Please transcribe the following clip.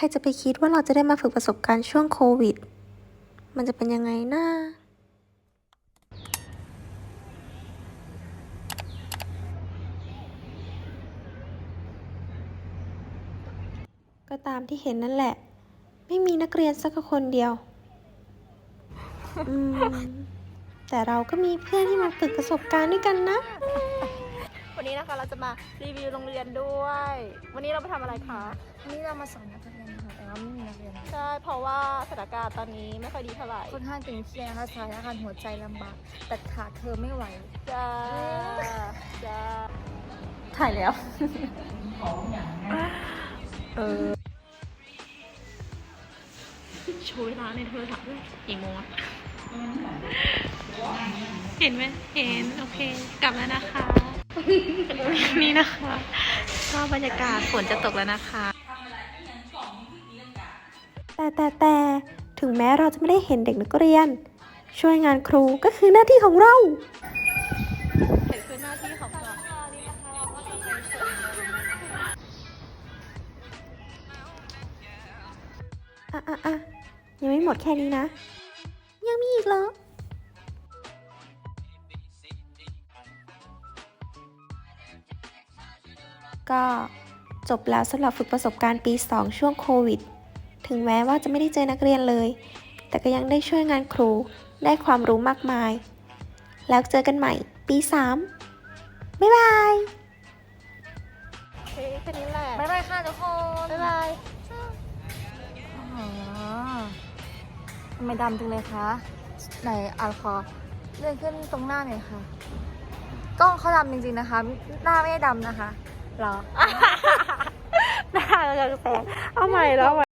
ใครจะไปคิดว่าเราจะได้มาฝึกประสบการณ์ช่วงโควิด มันจะเป็นยังไงนะก็ตามที่เห็นนั่นแหละ ไม่มีนักเรียนสักคนเดียวอืมแต่เราก็มีเพื่อนที่มาฝึกประสบการณ์ด้วยกันนะ นนี้นะคะเราจะมารีวิวโรงเรียนด้วย วันนี้เราไปทำอะไรคะ วันนี้เรามาสอนนักเรียนนะคะแต่ว่าไม่มีนักเรียนนะใช่เพราะว่าสถานการณ์ตอนนี้ไม่ค่อยดีเท่าไหร่ค่อนข้างตึงเครียดนะคะสถานการณ์หัวใจลำบากแต่ขาดเธอไม่ไหวจ้าจ้าถ่ายแล้วเออโชว์เวลาในโทรศัพท์ด้วยกี่โมงอะเห็นไหมเห็น โอเค กลับแล้วนะคะ นี่นะคะก็บรรยากาศฝนจะตกแล้วนะคะ แต่แต่แต่ถึงแม้เราจะไม่ได้เห็นเด็กนักเรียน ช่วยงานครูก็คือหน้าที่ของเราคือหน้าที่ของเราอะอะอะยังไม่หมดแค่นี้นะ ยังมีอีกเหรอ ก็จบแล้วสำหรับฝึกประสบการณ์ปี 2 ช่วงโควิด ถึงแม้ว่าจะไม่ได้เจอนักเรียนเลย แต่ก็ยังได้ช่วยงานครู ได้ความรู้มากมาย แล้วเจอกันใหม่ปี 3 บ๊ายบายโอเคแค่นี้แหละ บ๊ายบายค่ะทุกคน บ๊ายบายอ๋อทำไมดำจังเลยคะ ไหนอ่านขอเลื่อนขึ้นตรงหน้าหน่อยค่ะ กล้องเขาดำจริงๆนะคะ หน้าไม่ได้ดำนะคะเหรอหน้าเราจะแสงเอาใหม่แล้ว